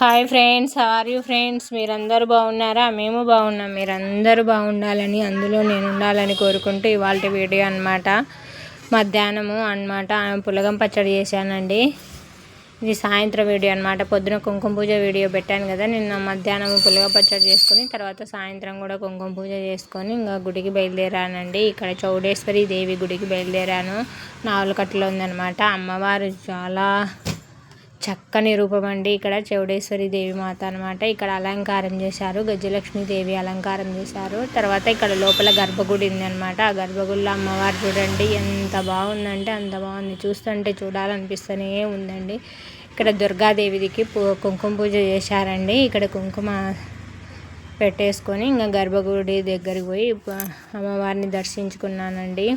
Hi friends are you friends మీరందరూ బాగున్నారా? మేము బాగున్నాం. మీరందరూ బాగుండాలని అందులో నేను ఉండాలని కోరుకుంటూ ఇవాళ వీడియో అనమాట మధ్యాహ్నము అనమాట పులగం పచ్చడి చేశానండి. ఇది సాయంత్రం వీడియో అనమాట పొద్దున కుంకుమ పూజ వీడియో పెట్టాను కదా. నిన్న మధ్యాహ్నం పులగ పచ్చడి చేసుకుని తర్వాత సాయంత్రం కూడా కుంకుమ పూజ చేసుకొని ఇంకా గుడికి బయలుదేరానండి. ఇక్కడ చౌడేశ్వరి దేవి గుడికి బయలుదేరాను. నావలకట్టలో ఉందనమాట అమ్మవారు చాలా చక్కని రూపం అండి. ఇక్కడ చౌడేశ్వరి దేవి మాత అనమాట ఇక్కడ అలంకారం చేశారు. గజలక్ష్మి దేవి అలంకారం చేశారు. తర్వాత ఇక్కడ లోపల గర్భగుడి ఉంది అనమాట ఆ గర్భగుడిలో అమ్మవారు చూడండి. ఎంత బాగుందంటే అంత బాగుంది. చూస్తుంటే చూడాలనిపిస్తూనే ఉందండి. ఇక్కడ దుర్గాదేవికి కుంకుమ పూజ చేశారండి. ఇక్కడ కుంకుమ పెట్టేసుకొని ఇంకా గర్భగుడి దగ్గరికి పోయి అమ్మవారిని దర్శించుకున్నానండి.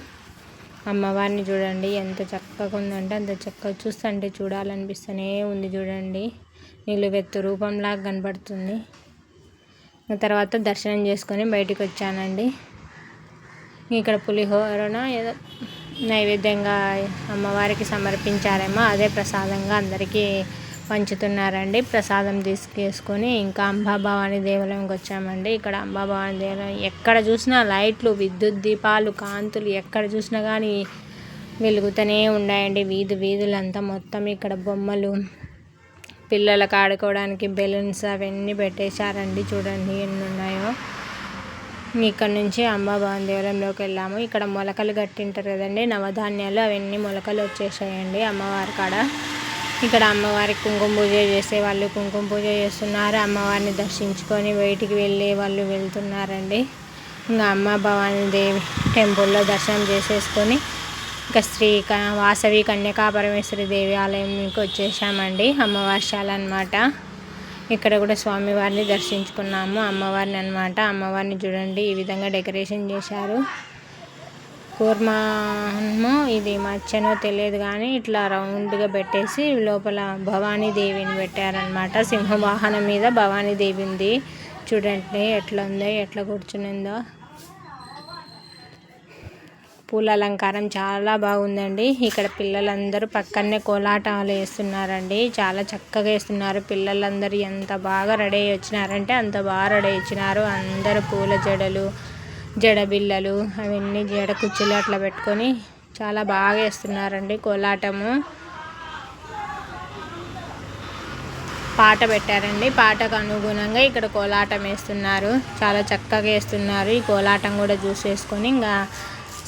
అమ్మవారిని చూడండి ఎంత చక్కగా ఉందంటే అంత చక్కగా చూస్తుంటే చూడాలనిపిస్తూనే ఉంది చూడండి. నిలువెత్తు రూపంలాగా కనబడుతుంది తర్వాత దర్శనం చేసుకొని బయటకు వచ్చానండి. ఇక్కడ పులిహోరన ఏదో నైవేద్యంగా అమ్మవారికి సమర్పించారేమో అదే ప్రసాదంగా అందరికీ పంచుతున్నారండి. ప్రసాదం తీసుకేసుకొని ఇంకా అంబాభవాని దేవాలయంకి వచ్చామండి. ఇక్కడ అంబాభవాని దేవాలయం ఎక్కడ చూసినా లైట్లు విద్యుత్ దీపాలు కాంతులు ఎక్కడ చూసినా కానీ వెలుగుతూనే ఉన్నాయండి. వీధి వీధులంతా మొత్తం ఇక్కడ బొమ్మలు పిల్లలకు ఆడుకోవడానికి బెలూన్స్ అవన్నీ పెట్టేశారండి. చూడండి ఎన్ని ఉన్నాయో ఇక్కడ నుంచి అంబాభవన్ దేవాలయంలోకి వెళ్ళాము. ఇక్కడ మొలకలు కట్టింటారు కదండి. నవధాన్యాలు అవన్నీ మొలకలు వచ్చేసాయండి అమ్మవారి కాడ. ఇక్కడ అమ్మవారికి కుంకుమ పూజ చేసే వాళ్ళు కుంకుమ పూజ చేస్తున్నారు. అమ్మవారిని దర్శించుకొని బయటికి వెళ్ళే వాళ్ళు వెళ్తున్నారండి. ఇంకా అమ్మ భవానీ దేవి టెంపుల్లో దర్శనం చేసేసుకొని ఇంకా శ్రీ వాసవి కన్యకా పరమేశ్వరి దేవి ఆలయంకి వచ్చేసామండి. అమ్మవారి అనమాట ఇక్కడ కూడా స్వామివారిని దర్శించుకున్నాము. అమ్మవారిని అనమాట అమ్మవారిని చూడండి ఈ విధంగా డెకరేషన్ చేశారు. కూర్మము ఇది మచ్చనో తెలియదు కానీ ఇట్లా రౌండ్గా పెట్టేసి లోపల భవానీదేవిని పెట్టారనమాట సింహవాహనం మీద భవానీదేవి ఉంది. చూడండి ఎట్లా ఉందో ఎట్లా కూర్చునిందో. పూల అలంకారం చాలా బాగుందండి. ఇక్కడ పిల్లలందరూ పక్కనే కోలాటాలు వేస్తున్నారండి. చాలా చక్కగా వేస్తున్నారు. పిల్లలందరూ ఎంత బాగా రెడీ వచ్చినారంటే అంత బాగా రెడీ వచ్చినారు. అందరూ పూల జడలు జడబిళ్ళలు అవన్నీ జడ కుచ్చులు అట్లా పెట్టుకొని చాలా బాగా వేస్తున్నారండి కోలాటము. పాట పెట్టారండి. పాటకు అనుగుణంగా ఇక్కడ కోలాటం వేస్తున్నారు. చాలా చక్కగా వేస్తున్నారు. ఈ కోలాటం కూడా చూసేసుకొని ఇంకా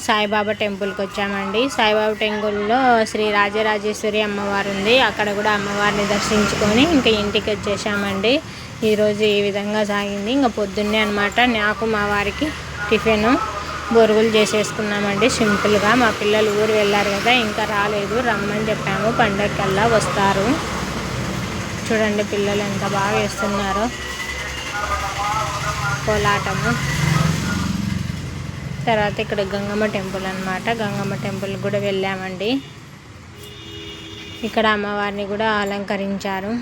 సాయిబాబా టెంపుల్కి వచ్చామండి. సాయిబాబా టెంపుల్లో శ్రీ రాజరాజేశ్వరి అమ్మవారు ఉంది. అక్కడ కూడా అమ్మవారిని దర్శించుకొని ఇంకా ఇంటికి వచ్చేసామండి. ఈరోజు ఈ విధంగా సాగింది. ఇంకా పొద్దున్నే అనమాట నాకు మా వారికి టిఫిన్ బొరుగులు చేసేసుకున్నామండి. సింపుల్గా మా పిల్లలు ఊరు వెళ్ళారు కదా ఇంకా రాలేదు. రమ్మని చెప్పాము. పండగకల్లా వస్తారు. చూడండి పిల్లలు ఎంత బాగా వేస్తున్నారో కోలాటము. తర్వాత ఇక్కడ గంగమ్మ టెంపుల్ అనమాట గంగమ్మ టెంపుల్ కూడా వెళ్ళామండి. ఇక్కడ అమ్మవారిని కూడా అలంకరించారు.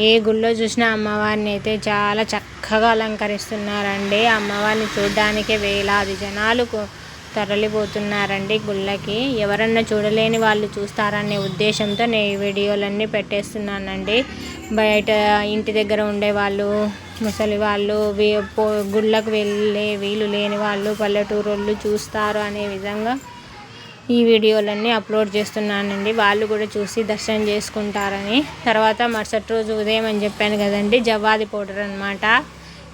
ఏ గుళ్ళో చూసినా అమ్మవారిని అయితే చాలా చక్క చక్కగా అలంకరిస్తున్నారండి. అమ్మవారిని చూడడానికి వేలాది జనాలు తరలిపోతున్నారండి గుళ్ళకి. ఎవరన్నా చూడలేని వాళ్ళు చూస్తారనే ఉద్దేశంతో నేను ఈ వీడియోలన్నీ పెట్టేస్తున్నానండి. బయట ఇంటి దగ్గర ఉండేవాళ్ళు ముసలి వాళ్ళు గుళ్ళకు వెళ్ళే వీలు లేని వాళ్ళు పల్లెటూరు చూస్తారు అనే విధంగా ఈ వీడియోలన్నీ అప్లోడ్ చేస్తున్నానండి. వాళ్ళు కూడా చూసి దర్శనం చేసుకుంటారని. తర్వాత మరుసటి రోజు ఉదయం అని చెప్పాను కదండి జవ్వాది పౌడర్ అనమాట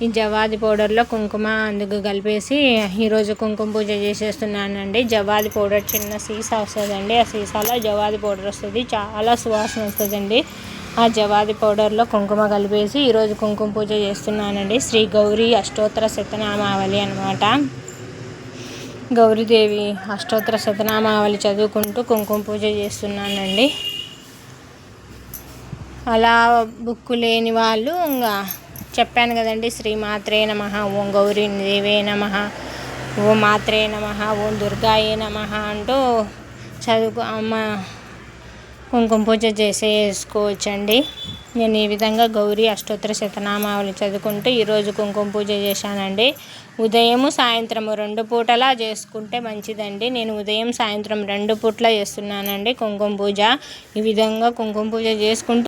ఈ జవాది పౌడర్లో కుంకుమ అందుకు కలిపేసి ఈరోజు కుంకుమ పూజ చేసేస్తున్నానండి. జవాది పౌడర్ చిన్న సీసా వస్తుందండి. ఆ సీసాలో జవాది పౌడర్ వస్తుంది. చాలా సువాసన వస్తుందండి. ఆ జవాది పౌడర్లో కుంకుమ కలిపేసి ఈరోజు కుంకుమ పూజ చేస్తున్నానండి. శ్రీ గౌరీ అష్టోత్తర శతనామావళి అనమాట గౌరీదేవి అష్టోత్తర శతనామావళి చదువుకుంటూ కుంకుమ పూజ చేస్తున్నానండి. అలా బుక్కు లేని వాళ్ళు ఇంకా చెప్పాను కదండి శ్రీ మాత్రే నమ ఓం గౌరీ దేవే నమ ఓం మాత్రే నమ ఓం దుర్గాయే నమ అంటూ చదువుకు అమ్మ కుంకుమ పూజ చేసేసుకోవచ్చండి. నేను ఈ విధంగా గౌరీ అష్టోత్తర శతనామావళి చదువుకుంటూ ఈరోజు కుంకుమ పూజ చేశానండి. ఉదయము సాయంత్రము రెండు పూటలా చేసుకుంటే మంచిదండి. నేను ఉదయం సాయంత్రం రెండు పూట్ల చేస్తున్నానండి కుంకుమ పూజ. ఈ విధంగా కుంకుమ పూజ చేసుకుంటూ